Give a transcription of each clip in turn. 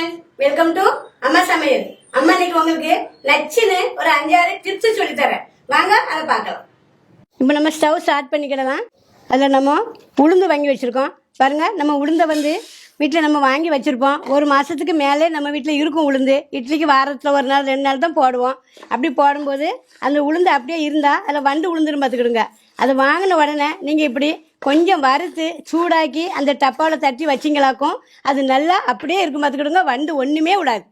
Friends welcome to அம்மா சமையல் அம்மா இன்னைக்கு உங்களுக்கு நச்சுன்னு ஒரு அஞ்சாறு டிப்ஸ் சொல்லி தரேன் வாங்க அதை பார்க்கலாம். இப்போ நம்ம ஸ்டவ் ஸ்டார்ட் பண்ணிக்கிடலாம் அதில் நம்ம உளுந்து வாங்கி வச்சுருக்கோம். பாருங்க நம்ம உளுந்தை வந்து வீட்டில் நம்ம வாங்கி வச்சுருப்போம். ஒரு மாதத்துக்கு மேலே நம்ம வீட்டில் இருக்கும் உளுந்து. இட்லிக்கு வாரத்தில் ஒரு நாள் ரெண்டு நாள் தான் போடுவோம். அப்படி போடும்போது அந்த உளுந்து அப்படியே இருந்தால் அதில் வண்டு உளுந்துன்னு பார்த்துக்கிடுங்க. அதை வாங்கின உடனே நீங்கள் இப்படி கொஞ்சம் வறுத்து சூடாக்கி அந்த டப்பாவில் தட்டி வச்சிங்களாக்கும். அது நல்லா அப்படியே இருக்கும் பார்த்துக்கிடுங்க. வண்டு ஒன்றுமே விடாது.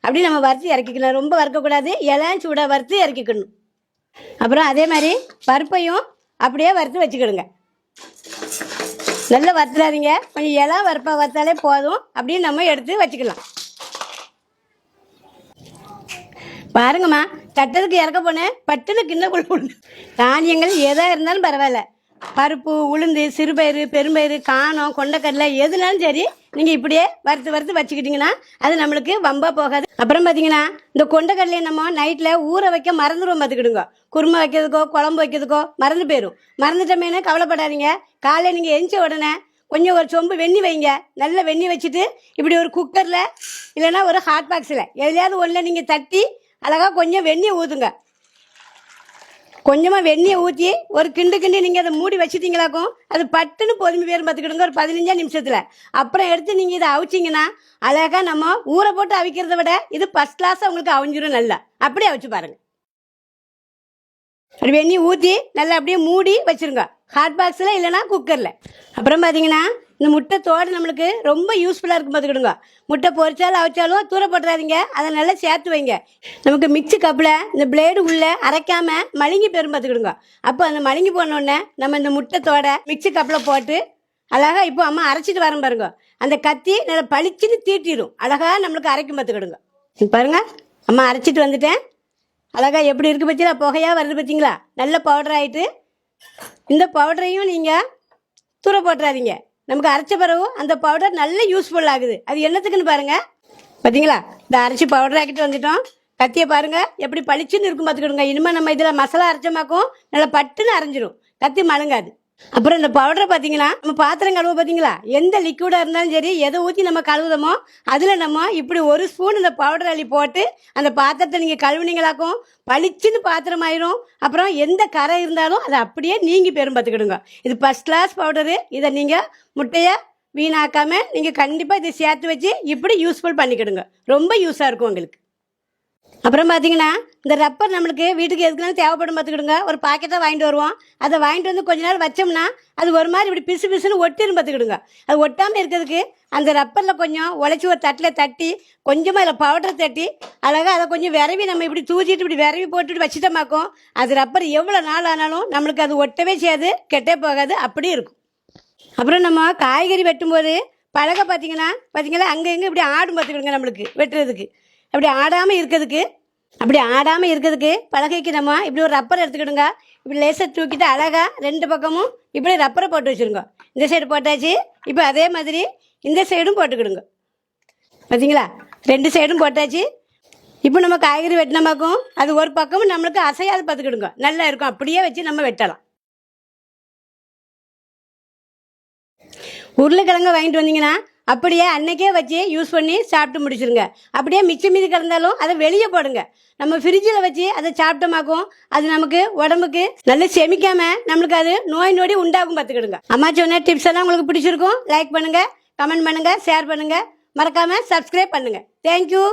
அப்படி நம்ம வறுத்து இறக்கிக்கணும். ரொம்ப வறுக்கக்கூடாது. இலையும் சூடாக வறுத்து இறக்கிக்கணும். அப்புறம் அதே மாதிரி பருப்பையும் அப்படியே வறுத்து வச்சுக்கிடுங்க. நல்லா வறுத்துறாதீங்க கொஞ்சம் இலை வறுப்பா வறுத்தாலே போதும். அப்படியே நம்ம எடுத்து வச்சுக்கலாம். பாருங்கம்மா தட்டலுக்கு இறக்க போனேன் பட்டுன்னு கிண்ண தானியங்கள் எதாக இருந்தாலும் பரவாயில்ல. பருப்பு உளுந்து சிறுபயிறு பெரும்பயிறு காணம் கொண்டக்கடலை எதுனாலும் சரி நீங்கள் இப்படியே வறுத்து வறுத்து வச்சுக்கிட்டிங்கன்னா அது நம்மளுக்கு வம்பா போகாது. அப்புறம் பார்த்தீங்கன்னா இந்த கொண்டக்கடலையை நம்ம நைட்டில் ஊற வைக்க மறந்துடுவோம் பார்த்துக்கிடுங்க குருமா வைக்கிறதுக்கோ குழம்பு வைக்கிறதுக்கோ மறந்து போயிடும் மறந்துட்டோமேனு கவலைப்படாதீங்க. காலையில் நீங்கள் எரிஞ்ச உடனே கொஞ்சம் ஒரு சொம்பு வெண்ணி வைங்க. நல்ல வெண்ணி வச்சுட்டு இப்படி ஒரு குக்கரில் இல்லைன்னா ஒரு ஹாட் பாக்ஸில் எதுலையாவது ஒன்றில் நீங்கள் தட்டி அழகாக கொஞ்சம் வெந்நியை ஊற்றுங்க கொஞ்சமாக வெந்நியை ஊற்றி ஒரு கிண்டு கிண்டு நீங்கள் அதை மூடி வச்சுட்டீங்களாக்கும்? அது பட்டுன்னு பொதுமை பேர் பார்த்துக்கிடுங்க ஒரு பதினஞ்சா நிமிஷத்தில். அப்புறம் எடுத்து நீங்கள் இதை அவிச்சிங்கன்னா அழகாக நம்ம ஊற போட்டு அவிக்கிறத விட இது ஃபஸ்ட் கிளாஸாக உங்களுக்கு அவிஞ்சிரும் நல்லா. அப்படியே அவிச்சு பாருங்கள் ஒரு வெந்நி ஊற்றி நல்லா அப்படியே மூடி வச்சுருங்க. ஹாட் பாக்ஸில் இல்லைன்னா குக்கரில் அப்புறம் பார்த்தீங்கன்னா இந்த முட்டை தோடு நம்மளுக்கு ரொம்ப யூஸ்ஃபுல்லாக இருக்கும் பார்த்துக்கிடுங்க முட்டை பொறிச்சாலும் அவிச்சாலும் தூரப்படுறாதீங்க அதை நல்லா சேர்த்து வைங்க. நமக்கு மிக்ஸி கப்பில் இந்த பிளேடு உள்ளே அரைக்காமல் மழுங்கி பெரும் பார்த்துக்கிடுங்க அப்போ அந்த மழுங்கி போனோடனே நம்ம இந்த முட்டை தோடை மிக்ஸி கப்பில் போட்டு அழகா இப்போ அம்மா அரைச்சிட்டு வரேன் பாருங்க. அந்த கத்தி நல்லா பளிச்சுன்னு தீட்டிடும் அழகாக நம்மளுக்கு அரைக்கும் பார்த்துக்கிடுங்க பாருங்க. அம்மா அரைச்சிட்டு வந்துட்டேன். அழகா எப்படி இருக்குது பார்த்தீங்களா புகையாக வருது பார்த்தீங்களா நல்ல பவுடர் ஆகிட்டு இந்த பவுடரையும் நீங்கள் தூர போட்டுறாதீங்க. நமக்கு அரைச்ச பிறகு அந்த பவுடர் நல்ல யூஸ்ஃபுல் ஆகுது. அது என்னத்துக்குன்னு பாருங்க. பார்த்தீங்களா இந்த அரைச்சி பவுடர் ஆக்கிட்டு வந்துட்டோம். கத்தியை பாருங்க. எப்படி பளிச்சுன்னு இருக்கும் பார்த்துக்கிடுங்க இனிமேல் நம்ம இதில் மசாலா அரைச்சமாக்கும் நல்லா பட்டுன்னு அரைஞ்சிரும். கத்தி மழுங்காது. அப்புறம் இந்த பவுடரை பார்த்தீங்கன்னா நம்ம பாத்திரம் கழுவ பார்த்தீங்களா எந்த லிக்விடாக இருந்தாலும் சரி எதை ஊற்றி நம்ம கழுவுதமோ அதில் நம்ம இப்படி ஒரு ஸ்பூன் இந்த பவுடர் அள்ளி போட்டு அந்த பாத்திரத்தை நீங்கள் கழுவுனீங்களாக்கும் பளிச்சுன்னு பாத்திரம் ஆயிரும் அப்புறம் எந்த கரை இருந்தாலும் அதை அப்படியே நீங்கி பெரும் பார்த்துக்கிடுங்க. இது ஃபஸ்ட் கிளாஸ் பவுடரு இதை நீங்கள் முட்டையை வீணாக்காமல் நீங்கள் கண்டிப்பாக இதை சேர்த்து வச்சு இப்படி யூஸ்ஃபுல் பண்ணிக்கிடுங்க. ரொம்ப யூஸாக இருக்கும் உங்களுக்கு. அப்புறம் பார்த்தீங்கன்னா இந்த ரப்பர் நம்மளுக்கு வீட்டுக்கு எதுக்குனாலும் தேவைப்படும் பார்த்துக்கிடுங்க ஒரு பாக்கெட்டாக வாங்கிட்டு வருவோம். அதை வாங்கிட்டு வந்து கொஞ்ச நேரம் வச்சோம்னா அது ஒரு மாதிரி இப்படி பிசு பிசுன்னு ஒட்டிரும் பார்த்துக்கிடுங்க அது ஒட்டாமல் இருக்கிறதுக்கு அந்த ரப்பரில் கொஞ்சம் உழைச்சி ஒரு தட்டில் தட்டி கொஞ்சமாக அதில் பவுடர் தட்டி அழகாக அதை கொஞ்சம் விரவி நம்ம இப்படி தூச்சிட்டு இப்படி விரவி போட்டுட்டு வச்சுட்டோமாக்கும் அது ரப்பர் எவ்வளோ நாள் ஆனாலும் நம்மளுக்கு அது ஒட்டவே செய்யாது கெட்டே போகாது அப்படி இருக்கும். அப்புறம் நம்ம காய்கறி வெட்டும்போது பழக பார்த்தீங்கன்னா பார்த்தீங்கன்னா அங்கே எங்கே இப்படி ஆடும் பார்த்துக்கிடுங்க நம்மளுக்கு வெட்டுறதுக்கு. அப்படி ஆடாமல் இருக்கிறதுக்கு அப்படி ஆடாமல் இருக்கிறதுக்கு பலகைக்கு நம்ம இப்படி ஒரு ரப்பர் எடுத்துக்கிடுங்க. இப்படி லேசர் தூக்கிட்டு அழகாக ரெண்டு பக்கமும் இப்படி ரப்பரை போட்டு வச்சுருங்க. இந்த சைடு போட்டாச்சு இப்போ அதே மாதிரி இந்த சைடும் போட்டுக்கிடுங்க. பார்த்தீங்களா ரெண்டு சைடும் போட்டாச்சு. இப்போ நம்ம காய்கறி வெட்டினமாக்கும் அது ஒரு பக்கமும் நம்மளுக்கு அசையாது பார்த்துக்கிடுங்க நல்லா இருக்கும். அப்படியே வச்சு நம்ம வெட்டலாம். உருளைக்கிழங்கு வாங்கிட்டு வந்தீங்கன்னா அப்படியே அன்னைக்கே வச்சு யூஸ் பண்ணி சாப்பிட்டு முடிச்சிருங்க. அப்படியே மிச்சம் மீதி கிடந்தாலும் அதை வெளியே போடுங்க. நம்ம ஃப்ரிட்ஜில் வச்சு அதை சாப்பிட்டோமாக்கும் அது நமக்கு உடம்புக்கு நல்ல செமிக்காமல் நம்மளுக்கு அது நோய் நொடி உண்டாகும் பார்த்துக்கிடுங்க. அம்மா சொன்ன டிப்ஸ் எல்லாம் உங்களுக்கு பிடிச்சிருக்கும். லைக் பண்ணுங்கள் கமெண்ட் பண்ணுங்கள் ஷேர் பண்ணுங்கள் மறக்காமல் சப்ஸ்கிரைப் பண்ணுங்கள் தேங்க்யூ